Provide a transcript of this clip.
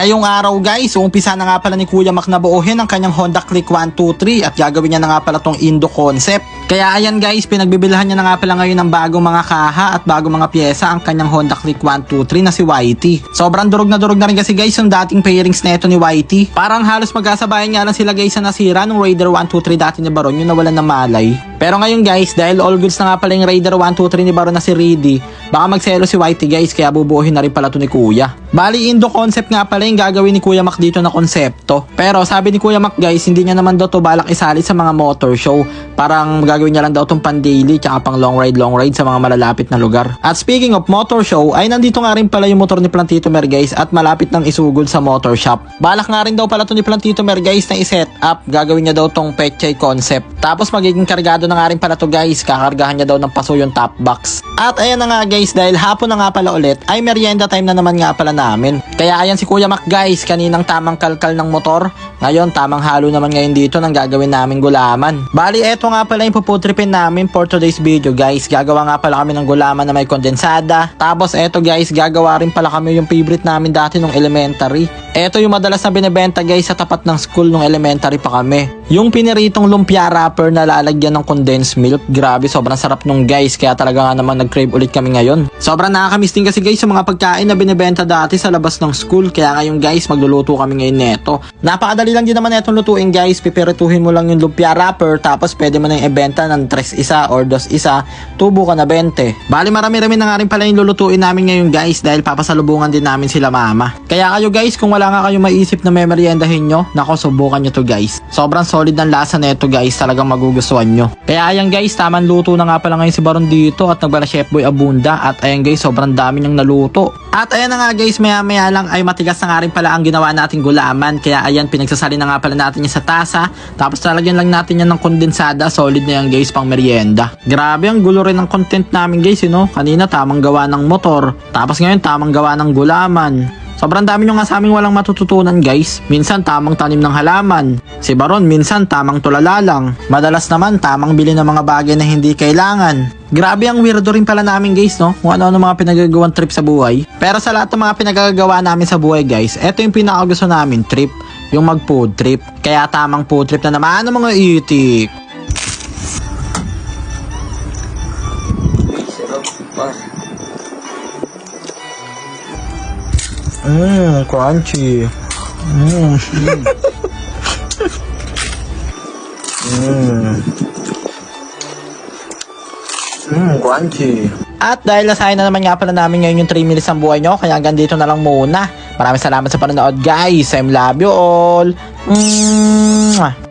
Ngayong araw guys, uumpisa na nga pala ni Kuya Mac na buuhin ang kanyang Honda Click 123 at gagawin niya na nga pala tong Indo concept. Kaya ayan guys, pinagbibilhan niya na nga pala ngayon ng bagong mga kaha at bagong mga pyesa ang kanyang Honda Click 123 na si YT. Sobrang durog na durog na rin kasi guys yung dating pairings na ito ni YT. Parang halos magkasabayan nga lang sila guys sa nasira nung Raider 123 dati ni Baron yung nawalan ng malay. Pero ngayon guys, dahil all goods na nga pala yung Raider 123 ni Baron na si Reedy, baka magselo si YT guys kaya bubuuhin na rin pala to ni Kuya. Bali Indo concept nga pala yung gagawin ni Kuya Mac dito na konsepto. Pero sabi ni Kuya Mac guys, hindi niya naman daw to balak isali sa mga motor show. Parang gagawin niya lang daw tong pan daily tsaka pang long ride long ride sa mga malalapit na lugar. At speaking of motor show, ay nandito nga rin pala yung motor ni Plantito Mer guys at malapit nang isugod sa motor shop. Balak nga rin daw pala to ni Plantito Mer guys na iset up. Gagawin niya daw tong Pechay concept. Tapos magiging kargado na nga rin pala to guys. Kakargahan niya daw ng paso yung top box. At ayan na nga guys, dahil hapon na nga pala ulit, ay merienda time na naman nga pala namin. Kaya ayan si Kuya Mac guys, kaninang tamang kalkal ng motor. Ngayon, tamang halo naman ngayon dito ng gagawin namin gulaman. Bali, eto nga pala yung puputripin namin for today's video guys. Gagawa nga pala kami ng gulaman na may kondensada. Tapos eto guys, gagawa rin pala kami yung favorite namin dati nung elementary. Eto yung madalas na binibenta guys sa tapat ng school nung elementary pa kami. Yung piniritong lumpia wrapper na lalagyan ng condensed milk. Grabe, sobrang sarap nung guys. Kaya talaga nga naman nag-crave ulit kami ngayon. Sobrang nakakamiss din kasi guys yung mga pagkain na binibenta dati sa labas ng school. Kaya ngayon guys, magluluto kami ngayon neto. Napakadali lang din naman netong lutuin guys. Pipirituhin mo lang yung lumpia wrapper. Tapos pwede mo nang ibenta ng 3 isa or 2 isa. Tubo ka na 20. Bali marami-rami na nga rin pala yung lulutuin namin ngayon guys. Dahil papasalubungan din namin sila mama. Kaya kayo guys, kung wala nga kayong maisip na may meriendahin nyo, nako subukan nyo to guys. Sobrang solid ng lasa neto guys. Talagang magugustuhan nyo. Kaya ayan guys, tamang luto na nga pala ngayon si Baron dito at nagbala Chef Boy Abunda. At ayan guys, sobrang dami niyang naluto. At ayan na nga guys, maya maya lang ay matigas na nga rin pala ang ginawa nating gulaman. Kaya ayan, pinagsasali na nga pala natin yan sa tasa. Tapos talagyan lang natin yan ng kondensada. Solid na yan guys, pang merienda. Grabe, ang gulo rin ng content namin guys, you know? Kanina tamang gawa ng motor. Tapos ngayon tamang gawa ng gulaman. Sobrang dami nyo nga sa aming walang matututunan guys. Minsan tamang tanim ng halaman. Si Baron minsan tamang tulala lang. Madalas naman tamang bili ng mga bagay na hindi kailangan. Grabe ang weirdo rin pala namin guys no. Kung ano-ano mga pinagagawang trip sa buhay. Pero sa lahat ng mga pinagagawa namin sa buhay guys, eto yung pinaka gusto namin trip. Yung mag food trip. Kaya tamang food trip na naman ng mga itik. Mmm, crunchy. Mmm. Mmm. Mmm, crunchy. At dahil nasahin na naman nga pala namin ngayon yung 3 minutes ang buhay nyo, kaya hanggang dito na lang muna. Maraming salamat sa panonood guys. I love you all. Mwah.